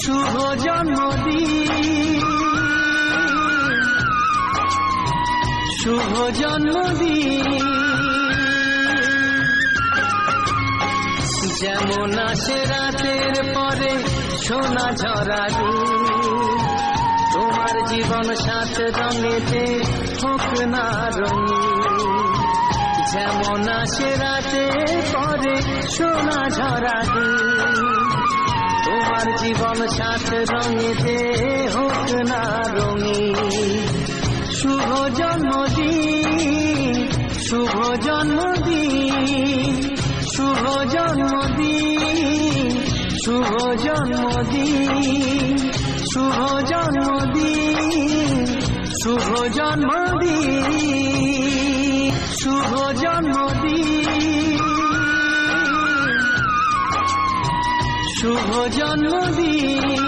শুভ জন্মদিন শুভ জন্মদিন যেমন আসে রাতের পরে সোনা ঝরা তোমার জীবন সাত রঙেতে হোক না রঙিন যেমন আসে রাতে পরে সোনা ঝরা তোমার জীবন সাত রঙেতে হোক না রঙিন। শুভ জন্মদিন শুভ জন্মদিন শুভ জন্মদিন শুভ জন্মদিন শুভ জন্মদিন শুভ জন্মদিন শুভ জন্মদিন। শুভ জন্মদিন।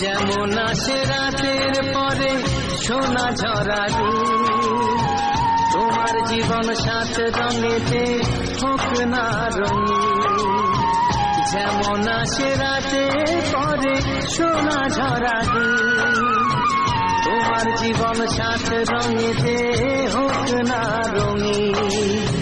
যেমন আসে রাতের পরে সোনা ঝরা তোমার জীবন সাত রঙেতে হোক না রঙিন। যেমন আসে রাতে পরে সোনা ঝরা তোমার জীবন সাত রঙেতে হোক না রঙিন।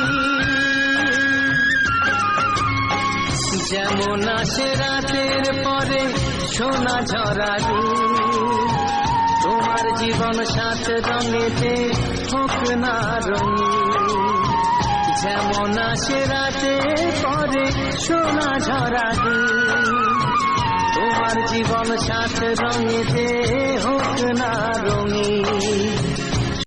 যেমন আসে রাতের পরে সোনা ঝরা তোমার জীবন সাত রঙেতে হোক না রঙিন। যেমন আসে রাতে পরে সোনা ঝরা তোমার জীবন সাত রঙেতে হোক না রঙিন।